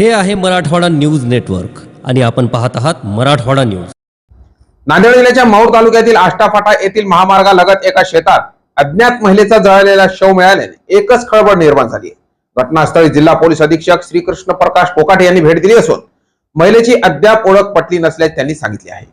हे आहे Marathwada news network आणि आपण पाहत आहात मराठवाडा न्यूज. नांदेड जिल्ह्याच्या माऊर तालुक्यातील आष्टाफाटा येथील महामार्गालगत एका शेतात अज्ञात महिलेचा जळलेला शव मिळाल्याने एकच खळबळ निर्माण झाली घटनास्थळी जिल्हा पोलीस अधीक्षक श्रीकृष्ण प्रकाश कोकाटे यांनी भेट दिली असून महिलेची अद्याप ओळख पटली नसल्याचे त्यांनी सांगितले आहे.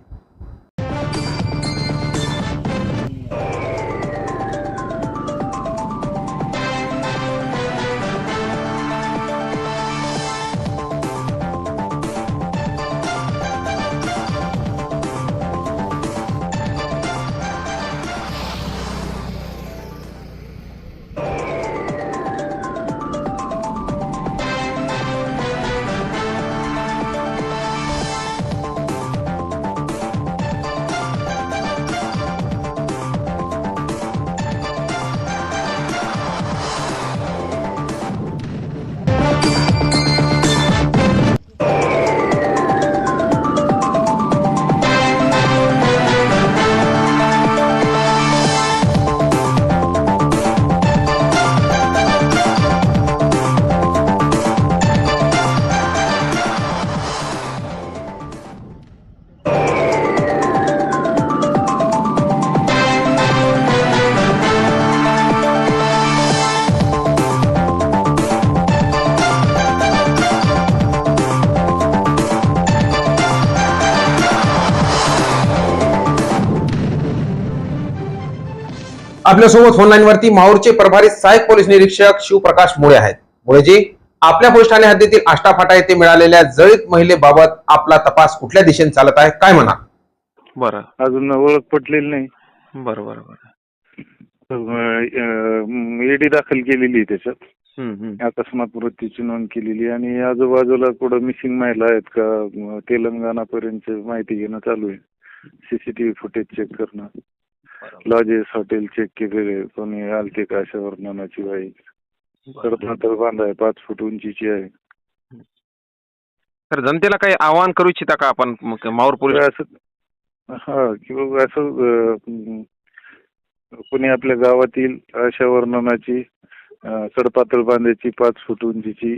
आपल्यासोबत फोन वरती माऊरचे प्रभारी सहाय्यक पोलीस निरीक्षक शिवप्रकाश मुळे आहेत. मुळेजी आपल्या पोलीस ठाणे हद्दीतील आष्टाफाटा येथे मिळालेल्या जळीत महिलेबाबत आपला तपास कुठल्या दिशेने चालत आहे? काय म्हणा बरं. अजून ओळख पटलेली नाही. बरं बरं बरं. ईडी दाखल केलेली आहे त्याच्यात. अकस्मात मृत्यूची नोंद केलेली आहे. आणि आजूबाजूला कुठं मिसिंग महिला आहेत का? तेलंगणापर्यंत माहिती घेणं चालू आहे. सीसीटीव्ही फुटेज चेक करणं. लॉजेस हॉटेल चेक केलेले कोणी आलते का अशा वर्णनाची बाई कडपातळ बांधा आहे. पाच फूट उंचीची आहे. तर जनतेला काही आवाहन करू इच्छिता का आपण? माऊर पोलीस तर असं हा किंवा असं कोणी आपल्या गावातील अशा वर्णनाची सडपातळ बांधायची पाच फूट उंचीची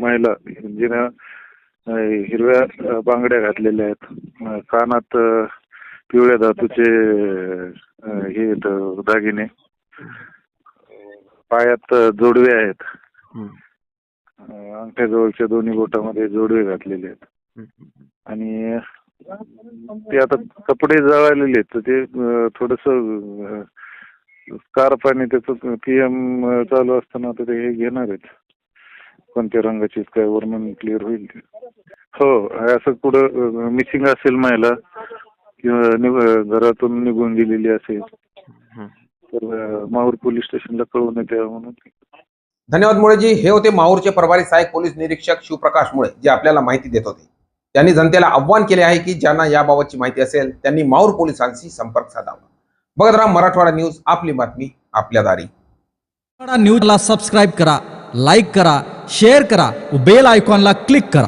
महिला जिनं हिरव्या बांगड्या घातलेल्या आहेत. कानात पिवळ्या धातूचे हे आहेत, दागिने. पायात जोडवे आहेत. हम्म, अं, अंगठ्याजवळच्या दोन्ही बोटामध्ये जोडवे घातलेले आहेत. आणि ते आता कपडे जळालेले आहेत तर ते थोडस स्कार्फ आणि त्याचं पीएम चालू असताना आता ते हे घेणार आहेत. कोणत्या रंगाचे काय वर्णन क्लिअर होईल हो असं कुठं मिसिंग असेल महिला किंवा घरातून निघून गेलेली असेल. तर माहूर पोलीस स्टेशनला कळवण्यात यावं म्हणून. धन्यवाद मुळेजी. हे होते माऊरचे प्रभारी सहाय्यक पोलीस निरीक्षक शिवप्रकाश मुळे जे आपल्याला माहिती देत होते. त्यांनी जनतेला आव्हान केले आहे की ज्यांना याबाबतची माहिती असेल त्यांनी माऊर पोलिसांशी संपर्क साधावा. बघत राहा मराठवाडा न्यूज आपली बातमी आपल्या दारी. मराठवाडा न्यूजला सबस्क्राईब करा लाईक करा शेअर करा बेल आयकॉनला क्लिक करा.